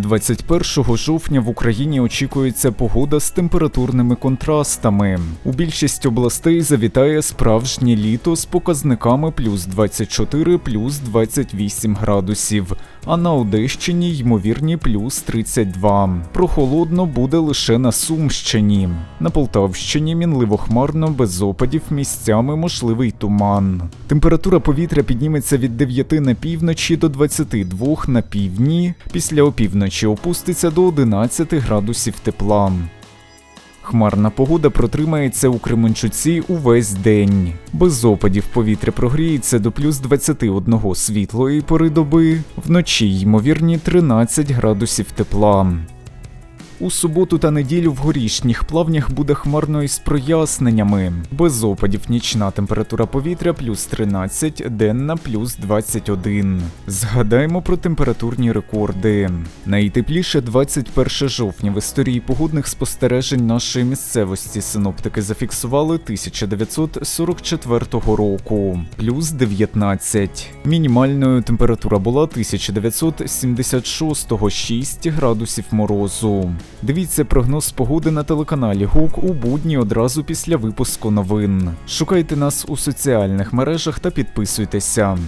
21 жовтня в Україні очікується погода з температурними контрастами. У більшість областей завітає справжнє літо з показниками плюс 24, плюс 28 градусів, а на Одещині ймовірні плюс 32. Прохолодно буде лише на Сумщині. На Полтавщині мінливо хмарно, без опадів, місцями можливий туман. Температура повітря підніметься від 9 на півночі до 22 на півдні. Після опівночі опуститься до 11 градусів тепла. Хмарна погода протримається у Кременчуці увесь день. Без опадів повітря прогріється до плюс 21 світлої пори доби, вночі ймовірні 13 градусів тепла. У суботу та неділю в горішніх плавнях буде хмарно із проясненнями. Без опадів нічна температура повітря плюс 13, денна плюс 21. Згадаймо про температурні рекорди. Найтепліше 21 жовтня в історії погодних спостережень нашої місцевості синоптики зафіксували 1944 року, плюс 19. Мінімальною температура була 1976 6 градусів морозу. Дивіться прогноз погоди на телеканалі Гук у будні одразу після випуску новин. Шукайте нас у соціальних мережах та підписуйтеся.